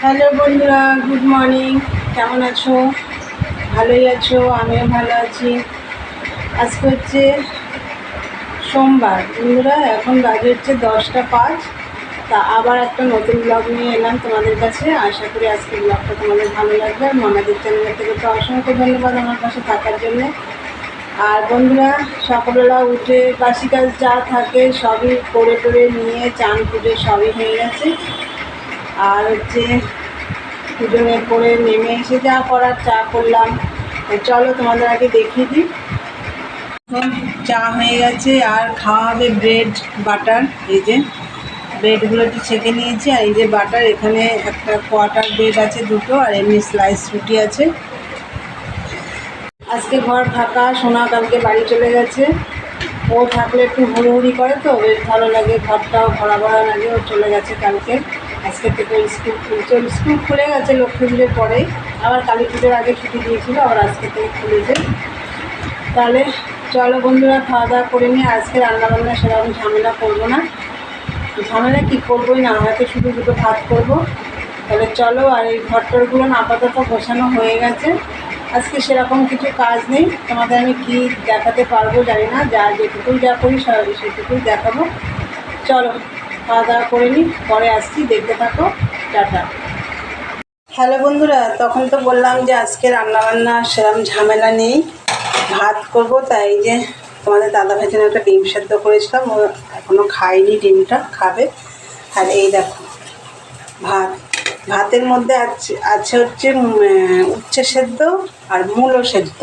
Hello বন্ধুরা, good morning. কেমন আছো? ভালোই আছো, আমিও ভালো আছি। আজকে হচ্ছে সোমবার। বন্ধুরা, এখন বাজে হচ্ছে দশটা পাঁচ। তা আবার একটা নতুন ব্লগ নিয়ে এলাম তোমাদের কাছে। আশা করি আজকে ব্লগটা তোমাদের ভালো লাগবে। আর মামাদের চ্যানেলের থেকে তো অসংখ্য ধন্যবাদ আমার পাশে থাকার জন্য। আর বন্ধুরা, সকালবেলা উঠে বাসি কাজ যা থাকে সবই করে করে নিয়ে চান পুজো সবই হয়ে গেছে। আর হচ্ছে পুজোর করে নেমে এসে যা করার চা করলাম। চলো তোমাদের আগে দেখিয়ে দিই। চা হয়ে গেছে আর খাওয়া হবে ব্রেড, বাটার। এই যে ব্রেডগুলো একটু ছেঁকে নিয়েছি আর এই যে বাটার, এখানে একটা কোয়াটার ব্রেড আছে দুটো আর এমনি স্লাইস রুটি আছে। আজকে ঘর ফাঁকা, সোনা কালকে বাড়ি চলে গেছে। ও থাকলে একটু হুড়োহুড়ি করে তো, বেশ ভালো লাগে, ঘরটাও ভরা ভরা লাগে ও চলে গেছে কালকে। আজকে থেকে স্কুল খুলছে স্কুল খুলে গেছে লক্ষ্মী পুজোর পরেই। আবার কালী পুজোর আগে ছুটি দিয়েছিল, আবার আজকে থেকে খুলেছে তাহলে চলো বন্ধুরা, খাওয়া দাওয়া করে নিয়ে আজকে রান্নাবান্না সেরকম ঝামেলা করব না। ঝামেলা কী করবোই না হয়তো শুধু দুটো ভাত করব। তাহলে চলো, আর এই ঘরটরগুলো আপাতত গোছানো হয়ে গেছে। আজকে সেরকম কিছু কাজ নেই, তোমাদের আমি কি দেখাতে পারব জানি না যা যেটুকুই যা করি সেটুকুই দেখাবো। চলো। খাওয়া দাওয়া করে নিই পরে আসছি, দেখতে থাকো, টাটা। হ্যালো বন্ধুরা, তখন তো বললাম যে আজকে রান্নাবান্না সেরকম ঝামেলা নেই, ভাত করব, তাই যে তোমাদের দাদা ভাই একটা ডিম সেদ্ধ করেছিলাম এখনও খায়নি ডিমটা, খাবে। আর এই দেখো, ভাত। ভাতের মধ্যে আছে আছে হচ্ছে উচ্ছে সেদ্ধ আর মূলো সেদ্ধ।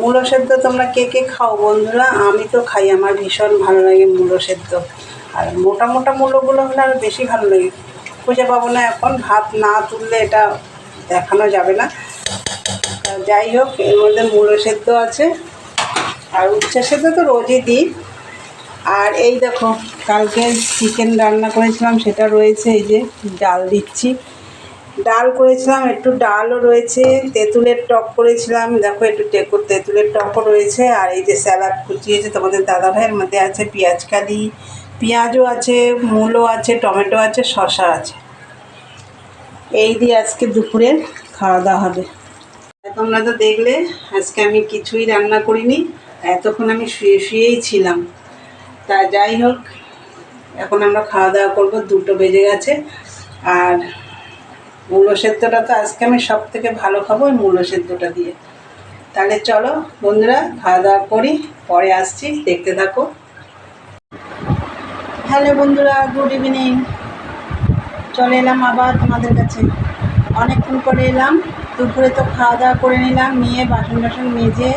মূলো সেদ্ধ তোমরা কে কে খাও বন্ধুরা? আমি তো খাই, আমার ভীষণ ভালো লাগে মূলো সেদ্ধ। আর মোটা মোটা মূলোগুলো হলে আর বেশি ভালো লাগে। খুঁজে পাবো না এখন, ভাত না তুললে এটা দেখানো যাবে না। যাই হোক, এর মধ্যে মূলো সেদ্ধ আছে। আর উচ্ছে সেদ্ধ তো রোজই দিই। আর এই দেখো, কালকে চিকেন রান্না করেছিলাম, সেটা রয়েছে, এই যে ডাল দিচ্ছি। ডাল করেছিলাম, একটু ডালও রয়েছে, তেঁতুলের টক করেছিলাম, দেখো একটু টেকো তেঁতুলের টকও রয়েছে, আর এই যে স্যালাড কুচিয়েছে তোমাদের দাদা ভাইয়ের মধ্যে আছে, পেঁয়াজ কালি, পেঁয়াজও আছে মূলো আছে, টমেটো আছে, শসা আছে। এই দিয়ে আজকে দুপুরে খাওয়া দাওয়া হবে। তোমরা তো দেখলে, আজকে আমি কিছুই রান্না করিনি, এতক্ষণ আমি শুয়ে শুয়েই ছিলাম। তা যাই হোক, এখন আমরা খাওয়া দাওয়া করব, দুটো বেজে গেছে, আর মূলো সেদ্ধটা তো আজকে আমি সব থেকে ভালো খাব ওই মূলো সেদ্ধটা দিয়ে। তাহলে চলো বন্ধুরা, খাওয়া দাওয়া করি, পরে আসছি, দেখতে থাকো। হ্যালো বন্ধুরা, গুড ইভিনিং। চলে এলাম আবার তোমাদের কাছে। অনেকক্ষণ পরে এলাম, দুপুরে তো খাওয়া দাওয়া করে নিলাম, নিয়ে বাসন টাসন মেজে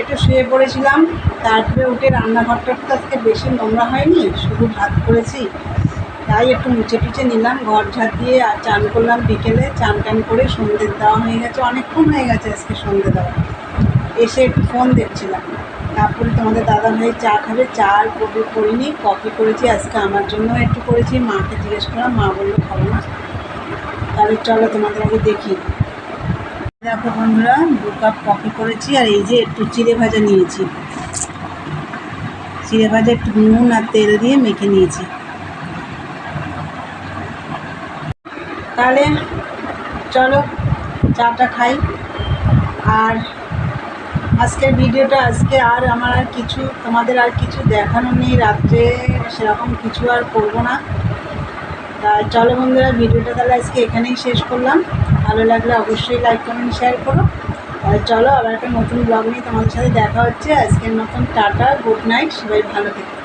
একটু শুয়ে পড়েছিলাম। তারপরে উঠে রান্নাঘরটা তো আজকে বেশি নোংরা হয়নি, শুধু ভাত করেছি। তাই একটু মুছে টুছে নিলাম, ঘর ঝাড় দিয়ে আর চান করলাম বিকেলে। চান টান করে সন্ধ্যে দেওয়া হয়ে গেছে, অনেকক্ষণ হয়ে গেছে আজকে সন্ধ্যে দেওয়া। এসে একটু ফোন দেখছিলাম। তারপরে তোমাদের দাদা ভাই চা খাবে, চা আর কফি করিনি, কফি করেছি, আজকে আমার জন্য একটু করেছি। মাকে জিজ্ঞেস করলাম, মা বলল খাব না। তাহলে চলো তোমাদের আগে দেখি। দেখো বন্ধুরা, দু কাপ কফি করেছি আর এই যে একটু চিড়ে ভাজা নিয়েছি। চিড়ে ভাজা একটু নুন আর তেল দিয়ে মেখে নিয়েছি। তাহলে চলো চাটা খাই। আর আজকের ভিডিওটা, আজকে আর আমার আর কিছু, তোমাদের আর কিছু দেখানো নেই রাত্রে, সেরকম কিছু আর করব না। তা চলো বন্ধুরা, ভিডিওটা তাহলে আজকে এখানেই শেষ করলাম। ভালো লাগলে অবশ্যই লাইক কমেন্ট শেয়ার করো। আর চলো আবার একটা নতুন ব্লগ নিয়ে তোমাদের সাথে দেখা হচ্ছে। আজকের নতুন টাটা গুড নাইট সবাই ভালো থেকো।